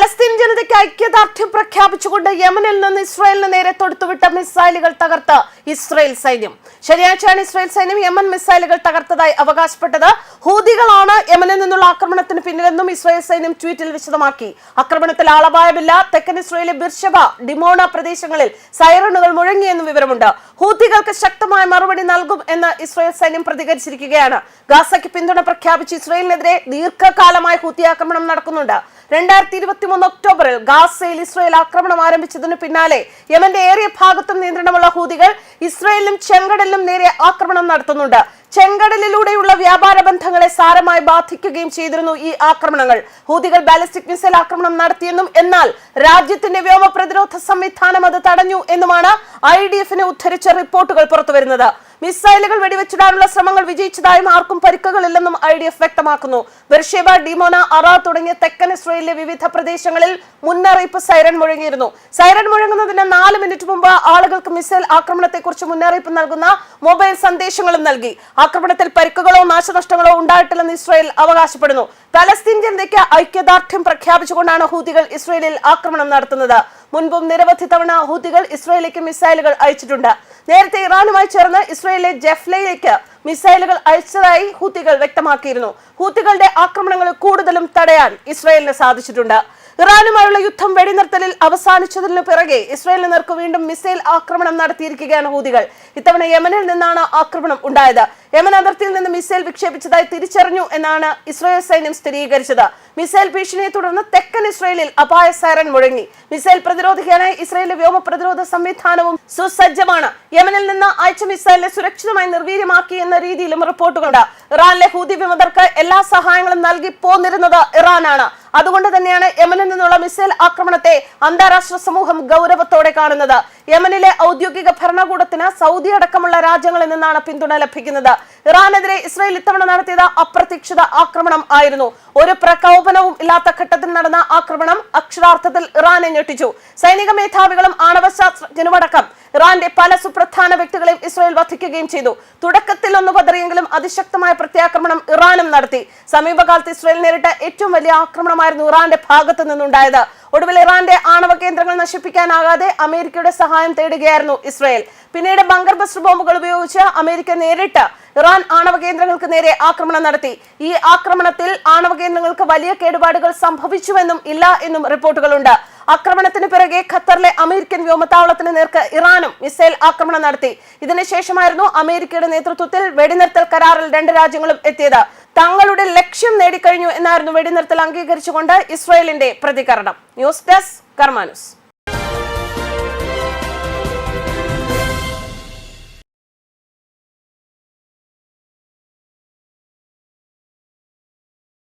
Palestine ജനതയ്ക്ക് ഐക്യദാർഢ്യം പ്രഖ്യാപിച്ചുകൊണ്ട് യമനിൽ നിന്ന് ഇസ്രായേലിന് നേരെ തൊടുത്തുവിട്ട മിസൈലുകൾ തകർത്ത് ഇസ്രായേൽ സൈന്യം. ശനിയാഴ്ചയാണ് ഇസ്രായേൽ സൈന്യം യമൻ മിസൈലുകൾ തകർത്തതായി അവകാശപ്പെട്ടത്. ഹൂതികളാണ് യമനിൽ നിന്നുള്ള ആക്രമണത്തിന് പിന്നിലെന്നും ഇസ്രായേൽ സൈന്യം ട്വീറ്റിൽ വിശദമാക്കി. ആക്രമണത്തിൽ ആളപായമില്ല. തെക്കൻ ഇസ്രായേലിലെ ബിർഷബ ഡിമോണ പ്രദേശങ്ങളിൽ സൈറണുകൾ മുഴങ്ങിയെന്നും വിവരമുണ്ട്. ഹൂതികൾക്ക് ശക്തമായ മറുപടി നൽകും എന്ന് ഇസ്രായേൽ സൈന്യം പ്രതികരിച്ചിരിക്കുകയാണ്. ഗാസയ്ക്ക് പിന്തുണ പ്രഖ്യാപിച്ച് ഇസ്രായേലിനെതിരെ ദീർഘകാലമായി ഹൂതി ആക്രമണം നടക്കുന്നുണ്ട്. രണ്ടായിരത്തി ഇരുപത്തി മൂന്ന് ഒക്ടോബറിൽ ഗാസയിൽ ഇസ്രയേൽ ആക്രമണം ആരംഭിച്ചതിനു പിന്നാലെ യമന്റെ ഏറിയ ഭാഗത്തും നിയന്ത്രണമുള്ള ഹൂതികൾ ഇസ്രയേലിലും ചെങ്കടലിലും നേരെ ആക്രമണം നടത്തുന്നുണ്ട്. ചെങ്കടലിലൂടെയുള്ള വ്യാപാര ബന്ധങ്ങളെ സാരമായി ബാധിക്കുകയും ചെയ്തിരുന്നു ഈ ആക്രമണങ്ങൾ. ഹൂതികൾ ബാലിസ്റ്റിക് മിസൈൽ ആക്രമണം നടത്തിയെന്നും എന്നാൽ രാജ്യത്തിന്റെ വ്യോമ പ്രതിരോധ സംവിധാനം അത് തടഞ്ഞു എന്നുമാണ് ഐ ഡി എഫിനെ ഉദ്ധരിച്ച റിപ്പോർട്ടുകൾ പുറത്തുവരുന്നത്. മിസൈലുകൾ വെടിവെച്ചിടാനുള്ള ശ്രമങ്ങൾ വിജയിച്ചതായും ആർക്കും പരിക്കുകളില്ലെന്നും ഐ ഡി എഫ് വ്യക്തമാക്കുന്നു. ബെർഷേബ ഡിമോന അറ തുടങ്ങിയ തെക്കൻ ഇസ്രയേലിലെ വിവിധ പ്രദേശങ്ങളിൽ മുന്നറിയിപ്പ് സൈറൺ മുഴങ്ങിയിരുന്നു. സൈറൺ മുഴങ്ങുന്നതിന് നാല് മിനിറ്റ് മുമ്പ് ആളുകൾക്ക് മിസൈൽ ആക്രമണത്തെക്കുറിച്ച് മുന്നറിയിപ്പ് നൽകുന്ന മൊബൈൽ സന്ദേശങ്ങളും നൽകി. ആക്രമണത്തിൽ പരിക്കുകളോ നാശനഷ്ടങ്ങളോ ഉണ്ടായിട്ടില്ലെന്ന് ഇസ്രയേൽ അവകാശപ്പെടുന്നു. പലസ്തീൻ ജനതയ്ക്ക് ഐക്യദാർഢ്യം പ്രഖ്യാപിച്ചുകൊണ്ടാണ് ഹൂതികൾ ഇസ്രയേലിൽ ആക്രമണം നടത്തുന്നത്. മുൻപും നിരവധി തവണ ഹൂതികൾ ഇസ്രയേലിലേക്ക് മിസൈലുകൾ അയച്ചിട്ടുണ്ട്. നേരത്തെ ഇറാനുമായി ചേർന്ന് ഇസ്രയേലിലെ ജെഫ്ലയിലേക്ക് മിസൈലുകൾ അയച്ചതായി ഹൂത്തികൾ വ്യക്തമാക്കിയിരുന്നു. ഹൂത്തികളുടെ ആക്രമണങ്ങൾ കൂടുതലും തടയാൻ ഇസ്രയേലിന് സാധിച്ചിട്ടുണ്ട്. ഇറാനുമായുള്ള യുദ്ധം വെടിനിർത്തലിൽ അവസാനിച്ചതിന് പിറകെ ഇസ്രായേലിന് നേർക്ക് വീണ്ടും മിസൈൽ ആക്രമണം നടത്തിയിരിക്കുകയാണ് ഹൂതികൾ. ഇത്തവണ യമനിൽ നിന്നാണ് ആക്രമണം ഉണ്ടായത്. യമൻ അതിർത്തിയിൽ നിന്ന് മിസൈൽ വിക്ഷേപിച്ചതായി തിരിച്ചറിഞ്ഞു എന്നാണ് ഇസ്രായേൽ സൈന്യം സ്ഥിരീകരിച്ചത്. മിസൈൽ ഭീഷണിയെ തുടർന്ന് തെക്കൻ ഇസ്രായേലിൽ അപായ സൈറൻ മുഴങ്ങി. മിസൈൽ പ്രതിരോധിക്കാനായി ഇസ്രായേലിലെ വ്യോമ പ്രതിരോധ സംവിധാനവും സുസജ്ജമാണ്. യമനിൽ നിന്ന് അയച്ച മിസൈലിനെ സുരക്ഷിതമായി നിർവീര്യമാക്കി എന്ന രീതിയിലും റിപ്പോർട്ടുകളുണ്ട്. ഇറാനിലെ ഹൂതി വിമതർക്ക് എല്ലാ സഹായങ്ങളും നൽകി പോന്നിരുന്നത് ഇറാനാണ്. അതുകൊണ്ട് തന്നെയാണ് യമനിൽ നിന്നുള്ള മിസൈൽ ആക്രമണത്തെ അന്താരാഷ്ട്ര സമൂഹം ഗൗരവത്തോടെ കാണുന്നത്. യമനിലെ ഔദ്യോഗിക ഭരണകൂടത്തിന് സൗദി അടക്കമുള്ള രാജ്യങ്ങളിൽ നിന്നാണ് പിന്തുണ ലഭിക്കുന്നത്. ഇറാനെതിരെ ഇസ്രായേൽ ഇത്തവണ നടത്തിയത് അപ്രതീക്ഷിത ആക്രമണം ആയിരുന്നു. ഒരു പ്രകോപനവും ഇല്ലാത്ത ഘട്ടത്തിൽ നടന്ന ആക്രമണം അക്ഷരാർത്ഥത്തിൽ ഇറാനെ ഞെട്ടിച്ചു. സൈനിക മേധാവികളും ആണവ ശാസ്ത്രജ്ഞനുമടക്കം ഇറാന്റെ പല സുപ്രധാന വ്യക്തികളെയും ഇസ്രായേൽ വധിക്കുകയും ചെയ്തു. തുടക്കത്തിൽ ഒന്ന് പതറിയെങ്കിലും അതിശക്തമായ പ്രത്യാക്രമണം ഇറാനും നടത്തി. സമീപകാലത്ത് ഇസ്രായേൽ നേരിട്ട ഏറ്റവും വലിയ ആക്രമണമായിരുന്നു ഇറാന്റെ ഭാഗത്തു നിന്നുണ്ടായത്. ഒടുവിൽ ഇറാന്റെ ആണവ കേന്ദ്രങ്ങൾ നശിപ്പിക്കാനാകാതെ അമേരിക്കയുടെ സഹായം തേടുകയായിരുന്നു ഇസ്രായേൽ. പിന്നീട് ബങ്കർ ബസ്റ്റർ ബോംബുകൾ ഉപയോഗിച്ച് അമേരിക്ക നേരിട്ട് ഇറാൻ ആണവ കേന്ദ്രങ്ങൾക്ക് നേരെ ആക്രമണം നടത്തി. ഈ ആക്രമണത്തിൽ ആണവ കേന്ദ്രങ്ങൾക്ക് വലിയ കേടുപാടുകൾ സംഭവിച്ചുവെന്നും ഇല്ല എന്നും റിപ്പോർട്ടുകളുണ്ട്. ആക്രമണത്തിന് പിറകെ ഖത്തറിലെ അമേരിക്കൻ വ്യോമത്താവളത്തിന് നേർക്ക് ഇറാനും മിസൈൽ ആക്രമണം നടത്തി. ഇതിനുശേഷമായിരുന്നു അമേരിക്കയുടെ നേതൃത്വത്തിൽ വെടിനിർത്തൽ കരാറിൽ രണ്ട് രാജ്യങ്ങളും എത്തിയത്. തങ്ങളുടെ ലക്ഷ്യം നേടിക്കഴിഞ്ഞു എന്നായിരുന്നു വെടിനിർത്തൽ അംഗീകരിച്ചുകൊണ്ട് ഇസ്രായേലിന്റെ പ്രതികരണം. News desk കർമാനുസ്.